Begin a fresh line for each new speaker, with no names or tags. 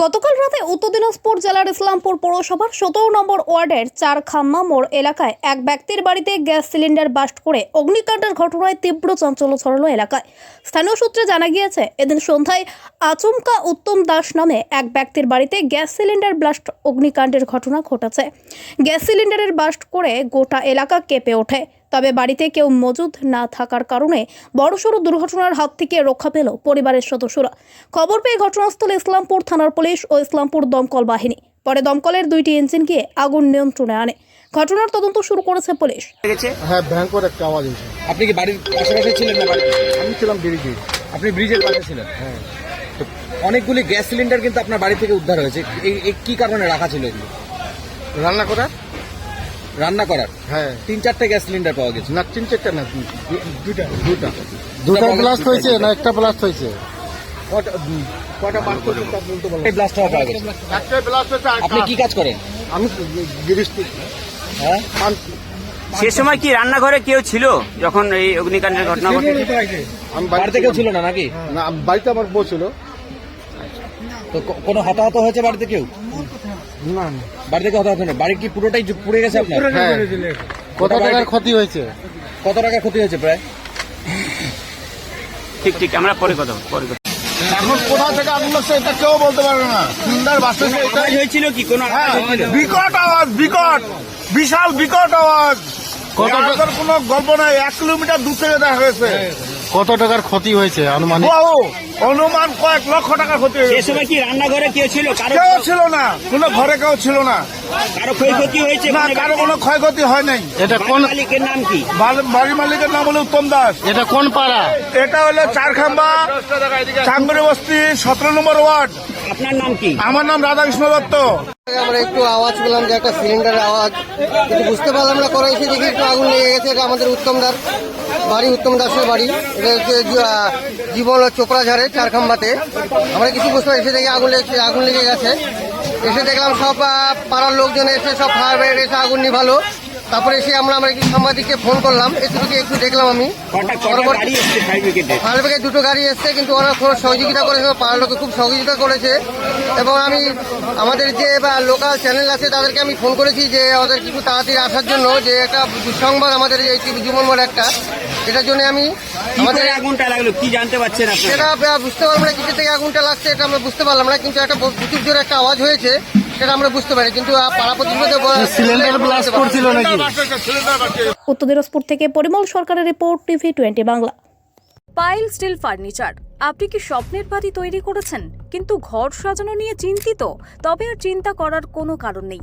গতকাল রাতে উত্তর দিনাজপুর জেলার ইসলামপুর পৌরসভার সতেরো নম্বর ওয়ার্ডের চার খাম্মা মোড় এলাকায় এক ব্যক্তির বাড়িতে গ্যাস সিলিন্ডার বাস্ট করে অগ্নিকাণ্ডের ঘটনায় তীব্র চাঞ্চল্য ছড়ালো এলাকায়। স্থানীয় সূত্রে জানা গিয়েছে, এদিন সন্ধ্যায় আচমকা উত্তম দাস নামে এক ব্যক্তির বাড়িতে গ্যাস সিলিন্ডার ব্লাস্ট অগ্নিকাণ্ডের ঘটনা ঘটেছে। গ্যাস সিলিন্ডারের বাস্ট করে গোটা এলাকা কেঁপে ওঠে। তবে বাড়িতে কেউ মজুদ না থাকার কারণে বড়সড় দুর্ঘটনার হাত থেকে রক্ষা পেল পরিবারের সদস্যরা। খবর পেয়ে ঘটনাস্থলে ইসলামপুর থানার পুলিশ ও ইসলামপুর দমকল বাহিনী। পরে দমকলের দুইটি ইঞ্জিন গিয়ে আগুন নিয়ন্ত্রণে আনে। ঘটনার তদন্ত শুরু করেছে পুলিশ।
হ্যাঁ ভয়ঙ্কর একটা আওয়াজ হয়েছে
আপনি কি বাড়ির আশেপাশে ছিলেন না বাড়িতে?
আমি ছিলাম ব্রিজে
আপনি ব্রিজের পাশে ছিলেন? হ্যাঁ। অনেকগুলি গ্যাস সিলিন্ডার কিন্তু আপনার বাড়ি থেকে উদ্ধার হয়েছে। এই কি কারণে রাখা ছিল এগুলো?
রান্না করা
রান্না করার?
হ্যাঁ।
তিন চারটে গ্যাস সিলিন্ডার পাওয়া গেছে।
না তিন চারটা না দুটা দুটা
দুটা
দুটা ব্লাস্ট
হয়েছে?
না একটা ব্লাস্ট হয়েছে?
আপনি কি কাজ করেন?
আমি
হ্যাঁ?
সে সময় কি রান্নাঘরে কেউ ছিল যখন এই অগ্নিকাণ্ডের ঘটনা ঘটে
আমি
বাড়িতে কেউ ছিল না নাকি?
না বাড়িতে আমার বউ ছিল।
তো কোনো হতাহত হয়েছে বাড়িতে কেউ?
না না।
বাড়িতে কেউ হতাহত নেই বাড়ি কি পুরোটাই জু- পুড়ে গেছে আপনার?
হ্যাঁ। কত টাকার ক্ষতি হয়েছে?
কত টাকা ক্ষতি হয়েছে প্রায়?
ঠিক ঠিক আমরা পরে কথা বলব, পরে কথা বলব।
এখন কোথা থেকে আগুন লাগছে এটা কেউ বলতে পারবে না। সুন্দর এটা
আওয়াজ হয়েছিল কি? কোন
হ্যাঁ বিকট আওয়াজ বিকট। বিশাল বিকট আওয়াজ।
কত
কোনো গল্প নাই। এক কিলোমিটার দূর থেকে দেখা হয়েছে
কত টাকার ক্ষতি হয়েছে? আনুমানিক?
অনুমান কয়েক লক্ষ টাকার ক্ষতি
হয়েছে।
গেছে।
সময় কি রান্নাঘরে কেউ ছিল? কারও
কেউ ছিল না। কোনো ঘরে কেউ ছিল না।
কারও ক্ষয়ক্ষতি হয়েছে
না
কারও
কোনো ক্ষয়ক্ষতি হয় নাই।
এটা
বাড়ির
কোন
মালিকের নাম কি?
বাড়ি- বাড়ির মালিকের নাম হলো উত্তম দাস।
এটা কোন পাড়া?
এটা হলো চারখাম্বা চাঙ্গুরি বস্তি সতেরো নম্বর ওয়ার্ড।
আপনার নাম কি?
আমার নাম রাধাকৃষ্ণ দত্ত।
আমরা একটু আওয়াজ পেলাম যে একটা সিলিন্ডারের আওয়াজ। কিন্তু বুঝতে পারলাম না করে এসে দেখি একটু আগুন লেগে গেছে এটা আমাদের উত্তমদার বাড়ি উত্তম দাসের বাড়ি। এটা হচ্ছে জীবন চোপড়াঝাড়ে চারখাম্বাতে আমরা কিছু বুঝতে পারি এসে দেখি আগুন লেগেছে আগুন লেগে গেছে। এসে দেখলাম সব পাড়ার লোকজন এসে সব ফায়ার ব্রিগেড এসে আগুন নিভালো। তারপরে এসে আমরা আমরা একটু সাংবাদিককে ফোন করলাম। একটু একটু দেখলাম আমি।
ফায়ার
ব্রিগেড দুটো গাড়ি এসছে কিন্তু ওরা খুব সহযোগিতা করেছে পাড়ার লোকে খুব সহযোগিতা করেছে। এবং আমি আমাদের যে লোকাল চ্যানেল আছে তাদেরকে আমি ফোন করেছি যে ওদের কিছু তাড়াতাড়ি আসার জন্য যে একটা দুঃসংবাদ আমাদের এই জীবন মোড় একটা। এটার জন্য আমি আমাদের
আগুনটা লাগল? কি জানতে পারছেন
সেটা বুঝতে পারলাম না কিছু থেকে আগুনটা লাগছে এটা আমরা বুঝতে পারলাম না কিন্তু একটা প্রচুর জোরে একটা আওয়াজ হয়েছে। সেটা আমরা বুঝতে পারি কিন্তু পাড়া
সিলিন্ডার ব্লাস্ট করছিল নাকি?
উত্তর দিনাজপুর থেকে পরিমল সরকারের রিপোর্ট টিভি টোয়েন্টি বাংলা।
পাইল স্টিল ফার্নিচার। আপনি কি স্বপ্নের বাড়ি তৈরি করেছেন? কিন্তু ঘর সাজানো নিয়ে চিন্তিত। তবে আর চিন্তা করার কোনো কারণ নেই।